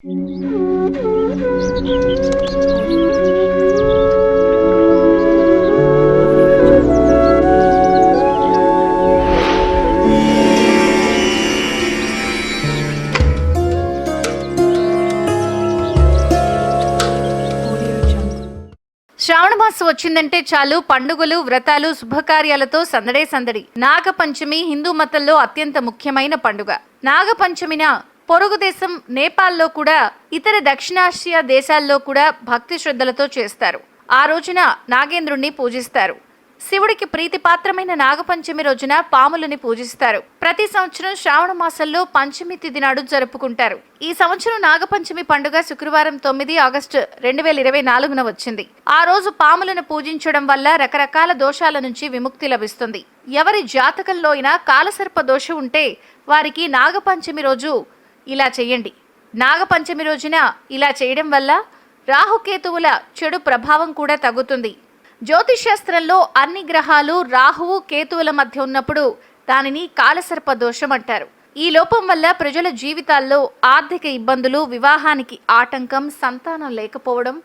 శ్రావణ మాసం వచ్చిందంటే చాలు. పండుగలు వ్రతాలు శుభకార్యాలతో సందడే సందడి. నాగపంచమి హిందూ మతంలో అత్యంత ముఖ్యమైన పండుగ. నాగపంచమిన పొరుగు దేశం నేపాల్లో కూడా ఇతర దక్షిణాసియా దేశాల్లో కూడా భక్తి శ్రద్ధలతో చేస్తారు. ఆ రోజున నాగేంద్రుణ్ణి పూజిస్తారు. శివుడికి ప్రీతిపాత్రమైన నాగపంచమి రోజున పాములని పూజిస్తారు. ప్రతి సంవత్సరం శ్రావణ మాసంలో పంచమి తిథి నాడు జరుపుకుంటారు. ఈ సంవత్సరం నాగపంచమి పండుగ శుక్రవారం తొమ్మిది ఆగస్టు రెండు వేల ఇరవై నాలుగున వచ్చింది. ఆ రోజు పాములను పూజించడం వల్ల రకరకాల దోషాల నుంచి విముక్తి లభిస్తుంది. ఎవరి జాతకంలో అయినా కాలసర్ప దోషం ఉంటే వారికి నాగపంచమి రోజు ఇలా చేయండి. నాగపంచమి రోజున ఇలా చేయడం వల్ల రాహుకేతువుల చెడు ప్రభావం కూడా తగ్గుతుంది. జ్యోతిషాస్త్రంలో అన్ని గ్రహాలు రాహువు కేతువుల మధ్య ఉన్నప్పుడు దానిని కాలసర్ప దోషం అంటారు. ఈ లోపం వల్ల ప్రజల జీవితాల్లో ఆర్థిక ఇబ్బందులు వివాహానికి ఆటంకం సంతానం లేకపోవడం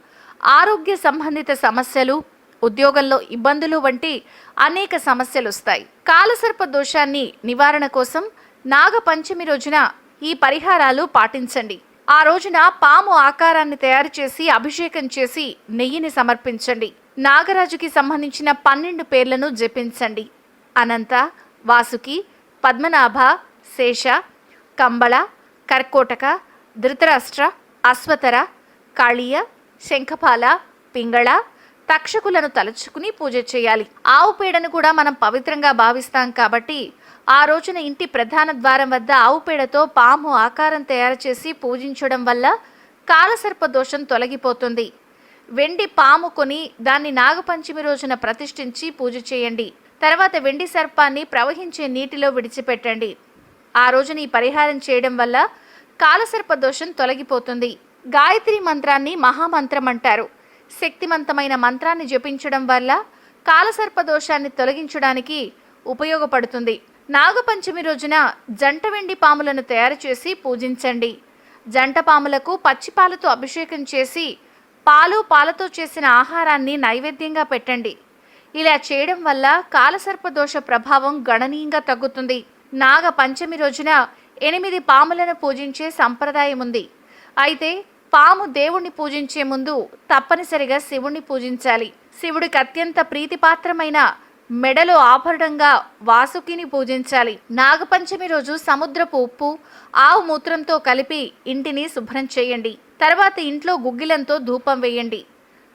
ఆరోగ్య సంబంధిత సమస్యలు ఉద్యోగంలో ఇబ్బందులు వంటి అనేక సమస్యలు వస్తాయి. కాలసర్ప దోషాన్ని నివారణ కోసం నాగపంచమి రోజున ఈ పరిహారాలు పాటించండి. ఆ రోజున పాము ఆకారాన్ని తయారు చేసి అభిషేకం చేసి నెయ్యిని సమర్పించండి. నాగరాజుకి సంబంధించిన పన్నెండు పేర్లను జపించండి. అనంత వాసుకి పద్మనాభ శేష కంబళ కర్కోటక ధృతరాష్ట్ర అశ్వతర కాళీయ శంఖపాల పింగళ తక్షకులను తలుచుకుని పూజ చేయాలి. ఆవు పేడను కూడా మనం పవిత్రంగా భావిస్తాం కాబట్టి ఆ రోజున ఇంటి ప్రధాన ద్వారం వద్ద ఆవు పేడతో పాము ఆకారం తయారు చేసి పూజించడం వల్ల కాలసర్ప దోషం తొలగిపోతుంది. వెండి పాము కొని దాన్ని నాగపంచమి రోజున ప్రతిష్ఠించి పూజ చేయండి. తర్వాత వెండి సర్పాన్ని ప్రవహించే నీటిలో విడిచిపెట్టండి. ఆ రోజున ఈ పరిహారం చేయడం వల్ల కాలసర్ప దోషం తొలగిపోతుంది. గాయత్రి మంత్రాన్ని మహామంత్రం అంటారు. శక్తివంతమైన మంత్రాన్ని జపించడం వల్ల కాలసర్ప దోషాన్ని తొలగించడానికి ఉపయోగపడుతుంది. నాగపంచమి రోజున జంట వెండి పాములను తయారు చేసి పూజించండి. జంట పాములకు పచ్చిపాలతో అభిషేకం చేసి పాలు పాలతో చేసిన ఆహారాన్ని నైవేద్యంగా పెట్టండి. ఇలా చేయడం వల్ల కాలసర్ప దోష ప్రభావం గణనీయంగా తగ్గుతుంది. నాగ పంచమి రోజున ఎనిమిది పాములను పూజించే సంప్రదాయం ఉంది. అయితే పాము దేవుణ్ణి పూజించే ముందు తప్పనిసరిగా శివుణ్ణి పూజించాలి. శివుడికి అత్యంత ప్రీతిపాత్రమైన మెడలో ఆభరణంగా వాసుకిని పూజించాలి. నాగపంచమి రోజు సముద్రపు ఉప్పు ఆవు మూత్రంతో కలిపి ఇంటిని శుభ్రం చేయండి. తర్వాత ఇంట్లో గుగ్గిలంతో ధూపం వేయండి.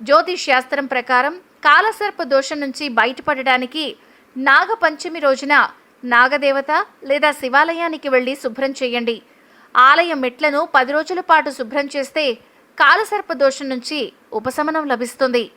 జ్యోతిష్ శాస్త్రం ప్రకారం కాలసర్ప దోషం నుంచి బయటపడడానికి నాగపంచమి రోజున నాగదేవత లేదా శివాలయానికి వెళ్ళి శుభ్రం చేయండి. ఆలయం మెట్లను పది రోజుల పాటు శుభ్రం చేస్తే కాలసర్ప దోషం నుంచి ఉపశమనం లభిస్తుంది.